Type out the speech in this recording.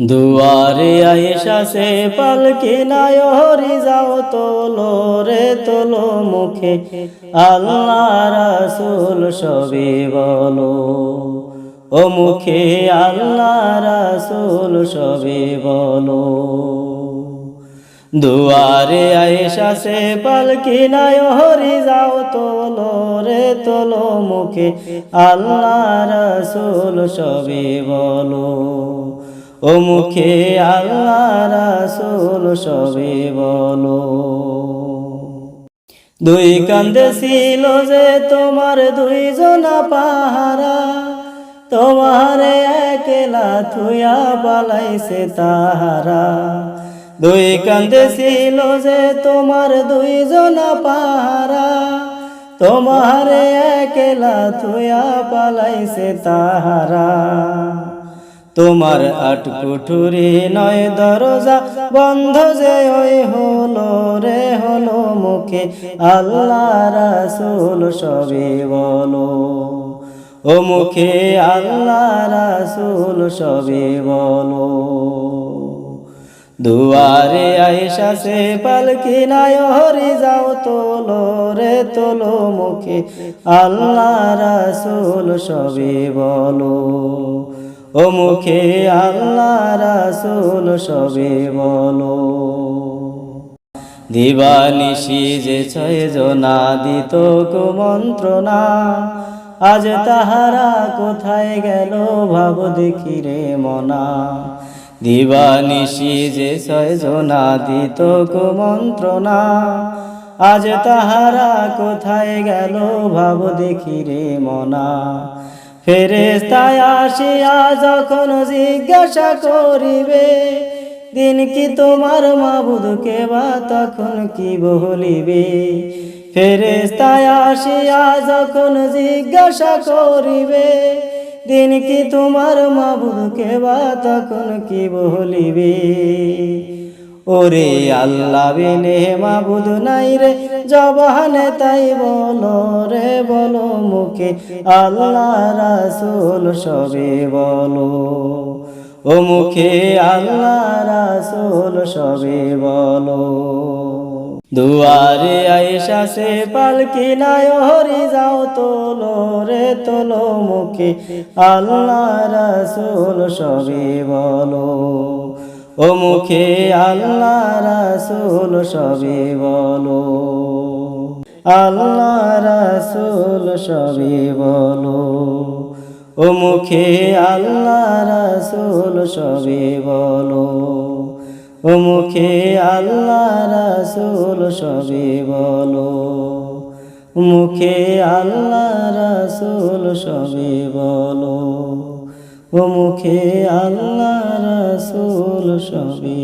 দুয়ারে আয়েশা সে পালকি নাই হরি যাও তোলো রে তোলো মুখে। আল্লাহ রাসূল সবে বলো। ও মুখে আল্লাহ রাসূল সবে বলো। দুয়ারে আয়েশা সে পালকি নাই হরি যাও তোলো রে তোলো মুখে। আল্লাহ রাসূল সবে বলো। ও মুখে আল্লাহ রাসূল সবে বলো। দুই কান্দে ছিল যে তোমার দুইজনা পাহারা, তোমারে একলা থুয়া পালাইছে তাহারা। দুই কান্দে ছিল যে তোমার দুইজনা পাহারা, তোমারে একলা থুয়া পালাইছে তাহারা। তোমার আট কুঠুরি নয় দরজা বন্ধ যে ওই হলো রে হলো মুখে। আল্লাহ রাসূল সবে বলো। ও মুখে আল্লাহ রাসূল সবে বলো। দুয়ারে আয়েশা সে পালকি নাই হরি যাও তোলো রে তোলো মুখে। আল্লাহ রাসূল সবে বলো। ও মুখে আল্লাহ রাসূল সবে বলো। দিবানিশি যে ছয় জনা দিত কুমন্ত্রণা আজ তাহারা কোথায় গেল ভাব দেখি রে মনা। দিবানিশি যে ছয় জনা দিত কুমন্ত্রণা আজ তাহারা কোথায় গেল ভাব দেখি রে মনা। ফেরেস্তায় আসিয়া যখন জিজ্ঞাসা করিবে, দিন কি তোমার মাবুদকে বা তখন কি বলিবে? ফেরেস্তায় আসিয়া যখন জিজ্ঞাসা করিবে, দিন কি তোমার মাবুদকে বা তখন কি বলিবে? ওরে আল্লাহ বিনে মাবুদ নাই রে, জবানে তাই বলো রে, বলো মুখে আল্লাহ রাসূল সবে বলো। ও মুখে আল্লাহ রাসূল সবে বলো। দুয়ারে আয়েশা সে পালকি নাই হরি যাও তোলো রে, তোলো মুখে আল্লাহ রাসূল সবে বলো। ও মুখে আল্লাহ রাসূল সবে বলো। আল্লাহ রাসূল সবে বলো। ও মুখে আল্লাহ রাসূল সবে বলো। ও মুখে আল্লাহ রাসূল সবে বলো। মুখে আল্লাহ রাসূল সবে বলো। ও মুখে আল্লাহ সবে